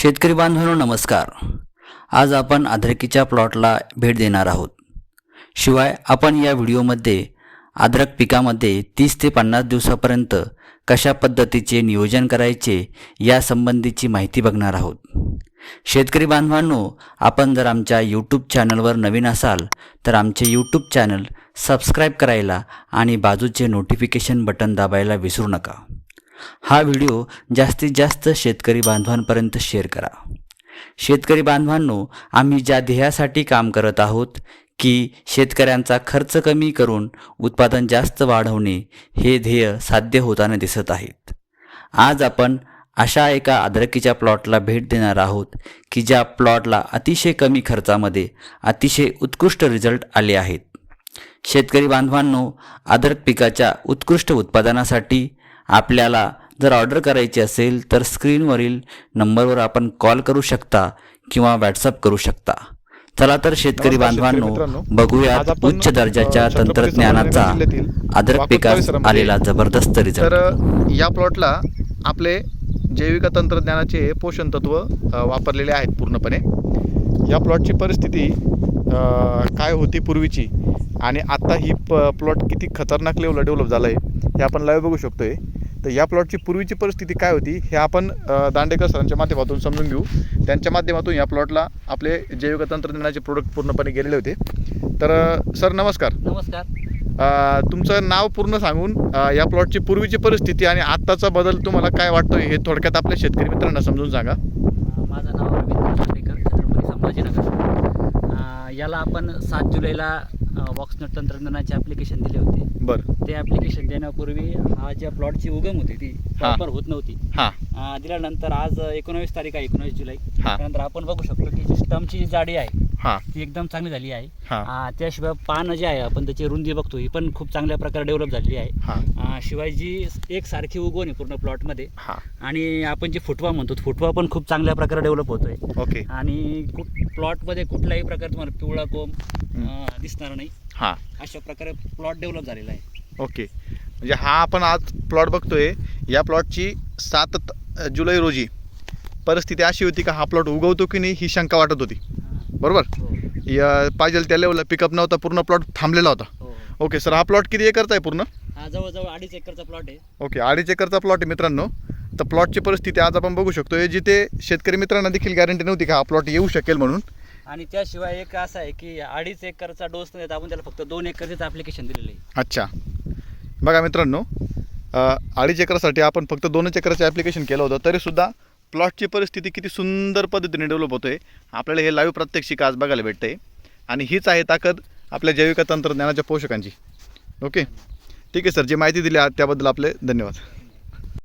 शेतकरी बांधवांनो नमस्कार. आज आपण अद्रकीच्या प्लॉटला भेट देणार आहोत. शिवाय आपण या व्हिडिओमध्ये अद्रक पिकामध्ये तीस ते पन्नास दिवसापर्यंत कशा पद्धतीचे नियोजन करायचे या संबंधीची माहिती बघणार आहोत. शेतकरी बांधवांनो आपण जर आमच्या यूट्यूब चॅनलवर नवीन असाल तर आमचे यूट्यूब चॅनल सबस्क्राईब करायला आणि बाजूचे नोटिफिकेशन बटन दाबायला विसरू नका. हा व्हिडिओ जास्तीत जास्त शेतकरी बांधवांपर्यंत शेअर करा. शेतकरी बांधवांनो आम्ही ज्या ध्येयासाठी काम करत आहोत की शेतकऱ्यांचा खर्च कमी करून उत्पादन जास्त वाढवणे हे ध्येय साध्य होताना दिसत आहेत. आज आपण अशा एका अद्रकीच्या प्लॉटला भेट देणार आहोत की ज्या प्लॉटला अतिशय कमी खर्चामध्ये अतिशय उत्कृष्ट रिझल्ट आले आहेत. शेतकरी बांधवांनो अद्रक पिकाच्या उत्कृष्ट उत्पादनासाठी आपल्याला जर ऑर्डर करायची असेल तर स्क्रीनवरील नंबरवर आपण कॉल करू शकता किंवा व्हॉट्सअप करू शकता. चला तर शेतकरी बांधवांनो. बघूयात आपण, उच्च दर्जाच्या तंत्रज्ञानाचा अद्रक पिकास आलेला जबरदस्त तर रिझल्ट अ, या प्लॉटला आपले जैविक तंत्रज्ञानाचे पोषण तत्व वापरलेले आहेत पूर्णपणे. या प्लॉटची परिस्थिती काय होती पूर्वीची आणि आत्ता ही प प्लॉट किती खतरनाक लेवलला डेव्हलप झालं आहे हे आपण लाईव्ह बघू शकतोय. तर या प्लॉटची पूर्वीची परिस्थिती काय होती हे आपण दांडेकर सरांच्या माध्यमातून समजून घेऊ. त्यांच्या माध्यमातून या प्लॉटला आपले जैविक तंत्रज्ञानाचे प्रोडक्ट पूर्णपणे गेलेले होते. तर सर नमस्कार. नमस्कार. तुमचं नाव पूर्ण सांगून या प्लॉटची पूर्वीची परिस्थिती आणि आत्ताचा बदल तुम्हाला काय वाटतोय हे थोडक्यात आपल्या शेतकरी मित्रांना समजून सांगा. माझं नाव याला आपण सात जुलैला वॉक्सनट तंत्रज्ञानाचे ॲप्लिकेशन दिले होते. बरं. ते ॲप्लिकेशन देण्यापूर्वी हा ज्या प्लॉटची उगम होती ती प्रॉपर होत नव्हती. हां. अं, दिल्यानंतर आज एकोणावीस तारीख आहे एकोणावीस जुलै. हां. त्यानंतर आपण बघू शकतो की जी स्टमची जी जाडी आहे हां. ती एकदम चांगली झाली आहे. हां. त्याशिवाय पानं जे आहे आपण त्याची रुंदी बघतो ही पण खूप चांगल्या प्रकारे डेव्हलप झालेली आहे. हां. शिवाय जी एक सारखी उगवण आहे पूर्ण प्लॉटमध्ये हां. आणि आपण जे फुटवा म्हणतो फुटवा पण खूप चांगल्या प्रकारे डेव्हलप होतोय. ओके. आणि कुठ प्लॉटमध्ये कुठलाही प्रकार तुम्हाला पिवळा कोंब अं, दिसणार नाही. हां. अशा प्रकारे प्लॉट डेव्हलप झालेला आहे. ओके. म्हणजे हा आपण आज प्लॉट बघतोय. या प्लॉटची सात त- जुलै रोजी परिस्थिती अशी होती का हा प्लॉट उगवतो की नाही ही शंका वाटत होती? बरोबर? हो. या पाहिजे त्या लेवलला पिकअप नव्हता पूर्ण प्लॉट थांबलेला होता. हो. ओके सर हा प्लॉट किती एकरचा आहे पूर्ण? हा जवळजवळ अडीच एकरचा प्लॉट आहे. ओके अडीच एकरचा प्लॉट आहे मित्रांनो. तर प्लॉटची परिस्थिती आज आपण बघू शकतोय जिथे शेतकरी मित्रांना देखील गॅरंटी नव्हती का हा प्लॉट येऊ शकेल म्हणून. आणि त्याशिवाय एक असं आहे की अडीच एकरचा डोस न देता आपण त्याला फक्त दोन एकरचेच ॲप्लिकेशन दिलेलं आहे. अच्छा. बघा मित्रांनो अडीच एकरासाठी आपण फक्त दोनच एकराचं ॲप्लिकेशन केलं होतं तरीसुद्धा प्लॉटची परिस्थिती किती सुंदर पद्धतीने डेव्हलप होतोय. आपल्याला हे लाईव्ह प्रात्यक्षिक आज बघायला भेटते आणि हीच आहे ताकद आपल्या जैविक तंत्रज्ञानाच्या पोषकांची. ओके ठीक आहे सर जी माहिती दिली त्याबद्दल आपले धन्यवाद.